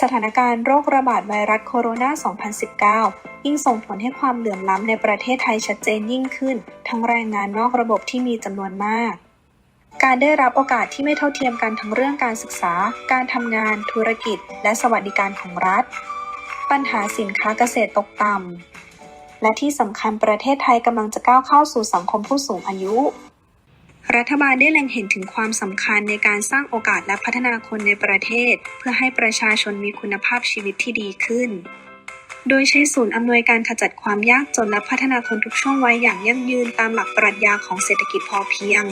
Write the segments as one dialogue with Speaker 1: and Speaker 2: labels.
Speaker 1: สถานการณ์โรคระบาดไวรัสโคโรนา 2019 ยิ่งส่งผลให้ความเหลื่อมล้ำในประเทศไทยชัดเจนยิ่งขึ้น ทั้งแรงงานนอกระบบที่มีจำนวนมาก การได้รับโอกาสที่ไม่เท่าเทียมกันทั้งเรื่องการศึกษา การทำงาน ธุรกิจ และสวัสดิการของรัฐ ปัญหาสินค้าเกษตรตกต่ำและที่สำคัญประเทศไทยกำลังจะก้าวเข้าสู่สังคมผู้สูงอายุ รัฐบาลได้เล็งเห็นถึงความสำคัญในการสร้างโอกาสและพัฒนาคนในประเทศ เพื่อให้ประชาชนมีคุณภาพชีวิตที่ดีขึ้น โดยใช้ศูนย์อำนวยการขจัดความยากจนและพัฒนาคนทุกช่วงวัยอย่างยั่งยืนตามหลักปรัชญาของเศรษฐกิจพอเพียง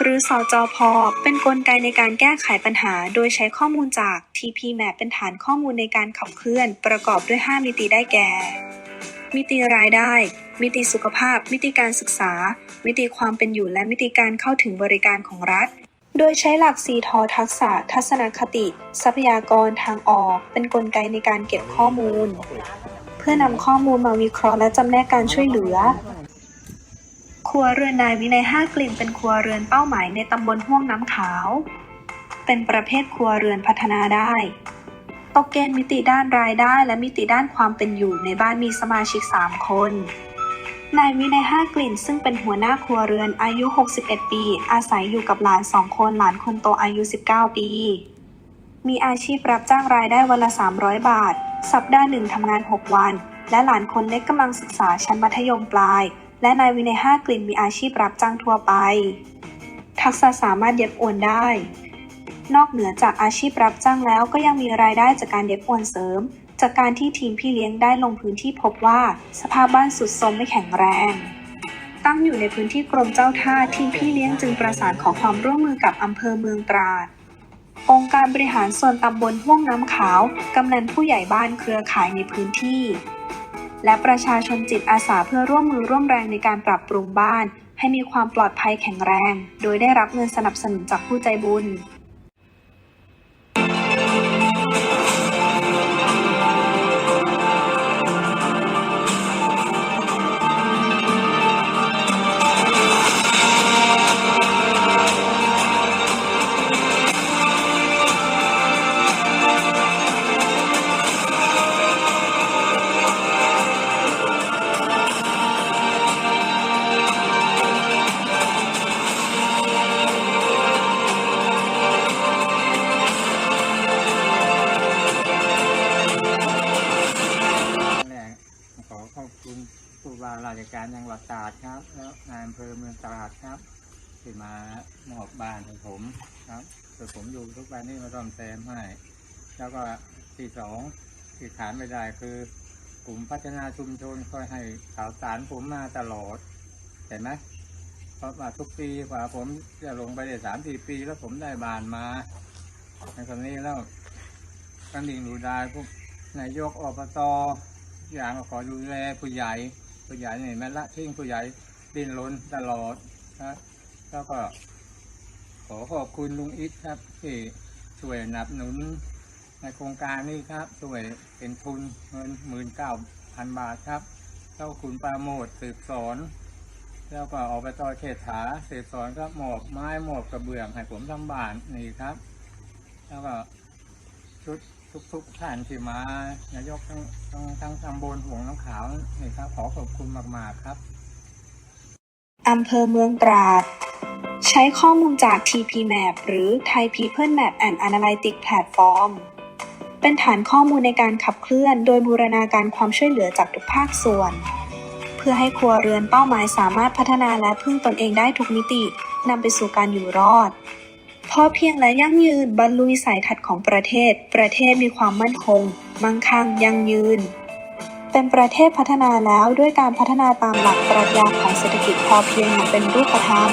Speaker 1: หรือสจอพเป็นนกลไกในการแก้ไขปัญหา โดยใช้ข้อมูลจาก TPMap เป็นฐานข้อมูลในการขับเคลื่อน ประกอบด้วย 5 มิติได้แก่ มิติรายได้ มิติสุขภาพ มิติการศึกษา มิติความเป็นอยู่และมิติการเข้าถึงบริการของรัฐ โดยใช้หลัก4ทอทักษะ ทัศนคติ ทรัพยากรทางออก เป็นนกลไกในการเก็บข้อมูล เพื่อนำข้อมูลมาวิเคราะห์และจำแนกการช่วยเหลือ ครัวเรือนนายวินัยห้ากลิ่นเป็นครัวเรือนเป้าหมายในตำบลห่วงน้ำขาว เป็นประเภทครัวเรือนพัฒนาได้ตกเกณฑ์มิติด้านรายได้และมิติด้านความเป็นอยู่ในบ้านมีสมาชิก 3 คน นายวินัยห้ากลิ่นซึ่งเป็นหัวหน้าครัวเรือนอายุ 61 ปี อาศัยอยู่กับหลาน2คนหลานคนโตอายุ 19 ปี มีอาชีพรับจ้างรายได้วันละ 300 บาท สัปดาห์หนึ่งทำงาน 6 วัน และหลานคนเล็กกำลังศึกษาชั้นมัธยมปลาย และนายวินัยห้ากลิ่นมีอาชีพรับจ้างทั่วไป ทักษะสามารถเย็บอวนได้ นอกเหนือจากอาชีพรับจ้างแล้วก็ยังมีรายได้จากการเย็บอวนเสริม จากการที่ทีมพี่เลี้ยงได้ลงพื้นที่พบว่าสภาพบ้านสุดโทรมไม่แข็งแรง ตั้งอยู่ในพื้นที่กรมเจ้าท่าทีมพี่เลี้ยงจึงประสานขอความร่วมมือกับอำเภอเมืองตราด องค์การบริหารส่วนตำบลห่วงน้ำขาว กำนันผู้ใหญ่บ้านเครือข่ายในพื้นที่ และประชาชนจิตอาสาเพื่อร่วมมือร่วมแรงในการปรับปรุงบ้าน ให้มีความปลอดภัยแข็งแรง โดยได้รับเงินสนับสนุนจากผู้ใจบุญ
Speaker 2: ขอขอบคุณผู้ว่าราชการจังหวัดตราดครับ แล้วนายอำเภอเมืองตราดครับที่มามอบบ้านให้ผมครับคือผมอยู่ทุกวันนี้มาร่อมแซมให้ แล้วก็ที่สองที่ขานไม่ได้คือกลุ่มพัฒนาชุมชนคอยให้ข่าวสารผมมาตลอด เห็นไหมเพราะว่าทุกปีกว่าผมจะลงไปได้สามสี่ปี แล้วผมได้บานมาในตอนนี้แล้วกันดิ่งดูได้พวกนายกอบต อย่างก็ขอดูแลผู้ใหญ่ผู้ใหญ่เนี่ยแม่ละทิ้งผู้ใหญ่ดิ้นรนตลอดนะแล้วก็ ขอขอบคุณลุงอิทครับ ที่ช่วยหนับหนุน ในโครงการนี้ครับ ช่วยเป็นทุนเงินหมื่นเก้าพันบาทครับแล้วคุณปราโมดสืบสอน แล้วก็อบตเขตถาสืบสอนก็หมอบไม้หมอบกระเบื้องให้ผมทำบ้านนี่ครับ แล้วก็ชุด ทุกๆท่านที่มานายกทั้งทั้งทั้งตำบลห่วงน้ำขาวนี่ครับขอขอบคุณมากๆครับ
Speaker 1: อำเภอเมืองตราด ใช้ข้อมูลจาก TPMap หรือ Thai People Map and Analytics Platform เป็นฐานข้อมูลในการขับเคลื่อน โดยบูรณาการความช่วยเหลือจากทุกภาคส่วน เพื่อให้ครัวเรือนเป้าหมายสามารถพัฒนาและพึ่งตนเองได้ทุกมิตินำไปสู่การอยู่รอด พอเพียงและยั่งยืนบรรลุวิสัยทัศน์ของประเทศ ประเทศมีความมั่นคง มั่งคั่ง ยั่งยืน เป็นประเทศพัฒนาแล้วด้วยการพัฒนาตามหลักปรัชญาของเศรษฐกิจพอเพียงอย่างเป็นรูปธรรม